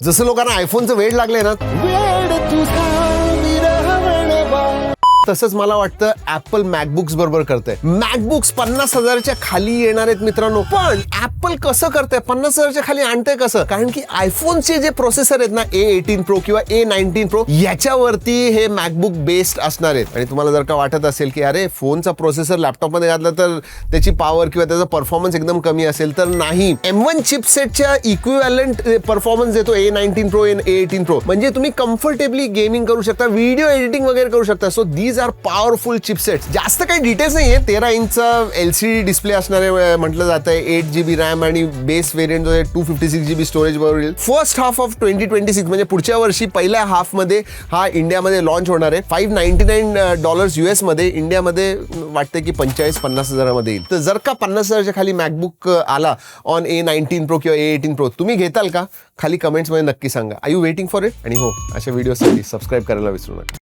जसं लोकांना आयफोनचं वेळ लागले ना तसंच मला वाटतं ऍपल मॅकबुक्स बरोबर करते मॅकबुक्स पन्नास हजारच्या खाली येणार आहेत मित्रांनो. पण ऍपल कसं करते पन्नास हजारच्या खाली आणते कसं? कारण की आयफोनचे जे प्रोसेसर आहेत ना ए एटीन प्रो किंवा ए नाईन्टीन प्रो याच्यावरती हे मॅकबुक बेस्ड असणार आहेत. आणि तुम्हाला जर का वाटत असेल की अरे फोनचा प्रोसेसर लॅपटॉपमध्ये घातला तर त्याची पॉवर किंवा त्याचा परफॉर्मन्स एकदम कमी असेल तर नाही. एम वन चिपसेटच्या इक्विव्हॅलंट परफॉर्मन्स देतो A nineteen pro N A eighteen pro म्हणजे तुम्ही कम्फर्टेबली गेमिंग करू शकता व्हिडिओ एडिटिंग वगैरे करू शकता. So these are powerful chipset जास्त काही डिटेल्स नाहीये. तेरा इंचचा एल सी डी डिस्प्ले असणारे म्हटलं जात आहे एट जी बी रॅम आणि बेस वेरियंट जो आहे two fifty six G B storage बरोबर येईल first half of twenty twenty six म्हणजे पुढच्या वर्षी पहिल्या हाफमध्ये हा इंडियामध्ये लॉन्च होणार आहे. फाईव्ह नाईन्टी नाईन डॉलर्स युएसमध्ये इंडियामध्ये वाटतं की पंचेचाळीस पन्नास हजारामध्ये येईल. तर जर का पन्नास हजारच्या खाली मॅकबुक आला ऑन ए नाईन्टीन प्रो किंवा ए एटीन प्रो तुम्ही घेताल का? खाली कमेंट्समध्ये नक्की सांगा. I you waiting for it आणि हो अशा व्हिडिओसाठी सबस्क्राईब करायला विसरू नका.